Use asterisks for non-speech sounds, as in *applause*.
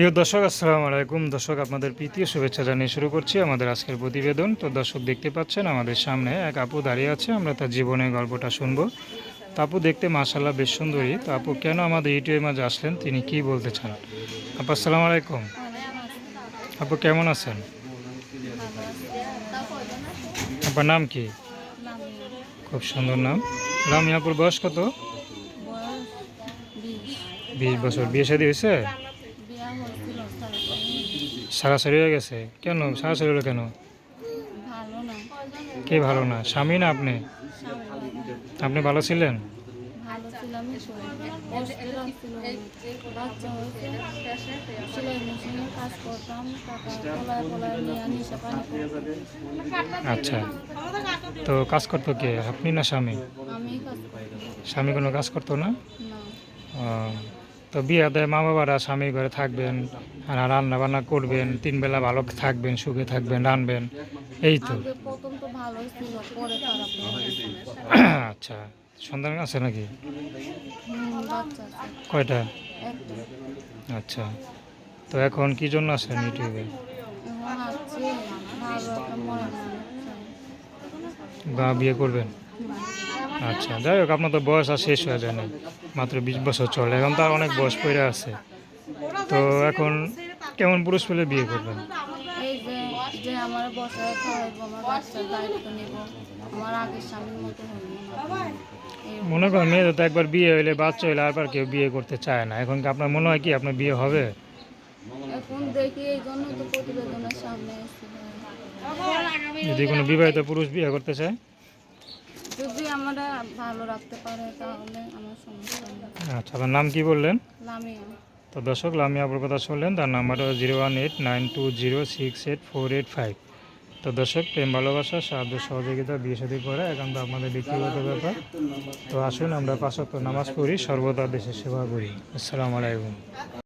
প্রিয় দর্শক আসসালামু আলাইকুম। দর্শক আপনাদের প্রীতীয় শুভেচ্ছা জানিয়ে শুরু করছি আমাদের আজকের প্রতিবেদন। তো দর্শক দেখতে পাচ্ছেন আমাদের সামনে এক আপু দাঁড়িয়ে আছে। আমরা তার জীবনের গল্পটা শুনব। তো আপু দেখতে মাশাল্লাহ বেশ সুন্দরী। তো আপু কেন আমাদের ইউটিউবের মাঝে আসলেন? তিনি কি বলতে চান? আপু আসসালামু আলাইকুম। আপু কেমন আছেন? আপনার নাম কি? খুব সুন্দর নাম। নাম লামিয়াপুর বয়স কত? বিশ বছর। বিয়ে শাদী হয়েছে? সারাসারি হয়ে গেছে? কেন? সারাসারি হলো কেন কে ভালো না? স্বামী না আপনি? আপনি ভালো ছিলেন। আচ্ছা। তো কাজ করতো কে? আপনি না স্বামী? স্বামী কোনো কাজ করতো না? না। ও, তো বিয়ে দেয় মা বাবারা স্বামীর ঘরে থাকবেন আর রান্না বান্না করবেন তিন বেলা ভালো থাকবেন সুখে থাকবেন রানবেন। এই তো। *coughs* আচ্ছা সন্তান আছে নাকি? কয়টা? আচ্ছা তো এখন কি জন্য আছেন ইউটিউবে? বা বিয়ে করবেন? আচ্ছা যাই হোক আপনার তো বয়স আর শেষ হয়ে যায় না মাত্র বিশ বছর চলে এখন তো আর অনেক বয়স পড়ে আছে। তো এখন কেমন পুরুষ পেলে বিয়ে করবেন? যে যে আমার বসায় খাওয়াইবো আমার বাচ্চার দায়িত্ব নেব আমার আগের স্বামীর মতো মনে করেন মেয়েদের তো একবার বিয়ে হইলে বাচ্চা হইলে আবার কেউ বিয়ে করতে চায় না। এখন কি আপনার মনে হয় কি আপনার বিয়ে হবে? এখন দেখি এই জন্য তো প্রতিবেদনের সামনে যদি কোনো বিবাহিত পুরুষ বিয়ে করতে চায়? আমরা ভালো রাখতে পারে তাহলে আমার সমস্যা আচ্ছা আপনার নাম কি বললেন? লামিয়া। তো দর্শক লামি আপুর কথা শুনলেন তার নাম্বারটা zero one eight nine two zero six eight four eight five তো দর্শক প্রেম ভালোবাসা সাহায্য সহযোগিতা বিয়ে সাথে করা এখন তো আপনাদের ব্যক্তিগত ব্যাপার। তো আসুন আমরা পাঁচক নামাজ পড়ি সর্বদা দেশের সেবা করি। আসসালামু আলাইকুম।